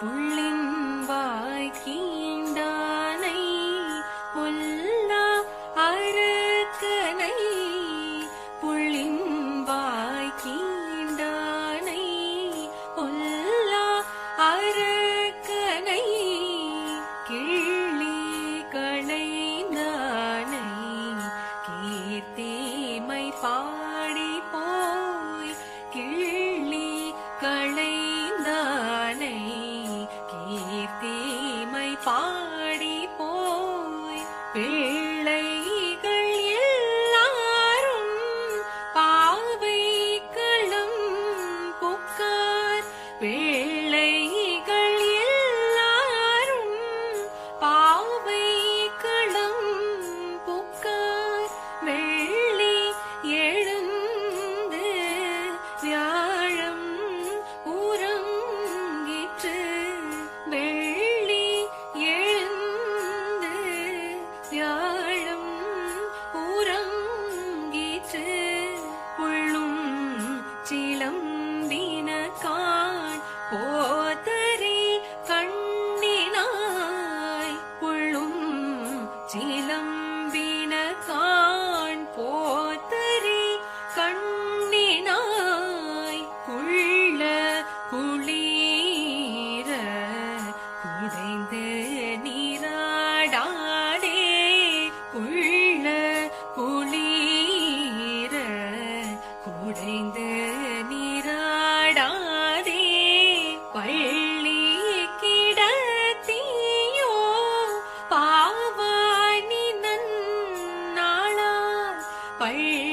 புள்ளின் வாய் கீண்டானை பொல்லா அரக்கனை. புள்ளின் வாய் கீண்டானை பொல்லா அரக்கனை. கிள்ளி களைந்தானை கீர்த்திமை பாடி சிலம்பின காண் Tây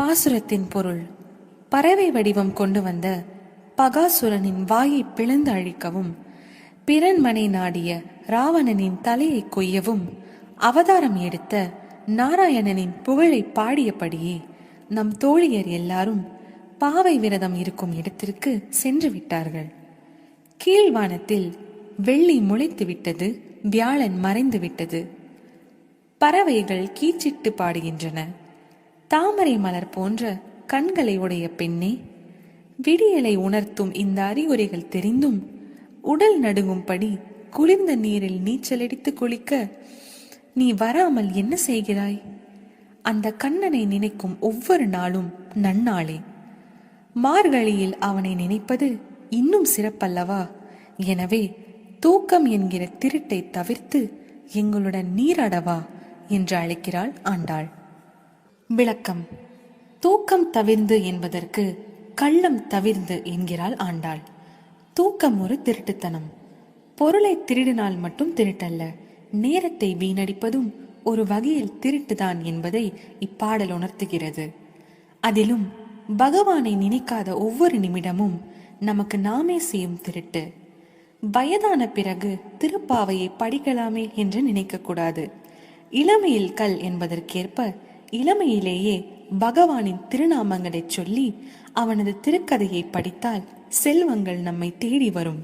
பாசுரத்தின் பொருள். பறவை வடிவம் கொண்டு வந்த பகாசுரனின் வாயை பிளந்து அழிக்கவும் பிறன்மனை நாடிய ராவணனின் தலையை கொய்யவும் அவதாரம் எடுத்த நாராயணனின் புகழை பாடியபடியே நம் தோழியர் எல்லாரும் பாவை விரதம் இருக்கும் இடத்திற்கு சென்று விட்டார்கள். கீழ்வானத்தில் வெள்ளி முளைத்து விட்டது வியாழன் மறைந்து விட்டது. பறவைகள் கீச்சிட்டு பாடுகின்றன. தாமரை மலர் போன்ற கண்களை உடைய பெண்ணே விடியலை உணர்த்தும் இந்த அறிகுறிகள் தெரிந்தும் உடல் நடுங்கும்படி குளிர்ந்த நீரில் நீச்சலடித்து குளிக்க நீ வராமல் என்ன செய்கிறாய்? அந்த கண்ணனை நினைக்கும் ஒவ்வொரு நாளும் நன்னாளே. மார்கழியில் அவனை நினைப்பது இன்னும் சிறப்பல்லவா? எனவே தூக்கம் என்கிற திருட்டை தவிர்த்து எங்களுடன் நீராடவா என்று அழைக்கிறாள் ஆண்டாள். விளக்கம். தூக்கம் தவிர்ந்து என்பதற்கு கள்ளம் தவிர்ந்து என்கிறாள் ஆண்டாள். தூக்கம் ஒரு திருட்டுத்தனம். பொருளை திருடினால் மட்டும் திருட்டல்ல. நேரத்தை வீணடிப்பதும் ஒரு வகையில் திருட்டுதான் என்பதை இப்பாடல் உணர்த்துகிறது. அதிலும் பகவானை நினைக்காத ஒவ்வொரு நிமிடமும் நமக்கு நாமே செய்யும் திருட்டு. வயதான பிறகு திருப்பாவையை படிக்கலாமே என்று நினைக்கக்கூடாது. இளமையில் கல் என்பதற்கேற்ப இளமையிலேயே பகவானின் திருநாமங்களைச் சொல்லி அவனது திருக்கதையை படித்தால் செல்வங்கள் நம்மை தேடி வரும்.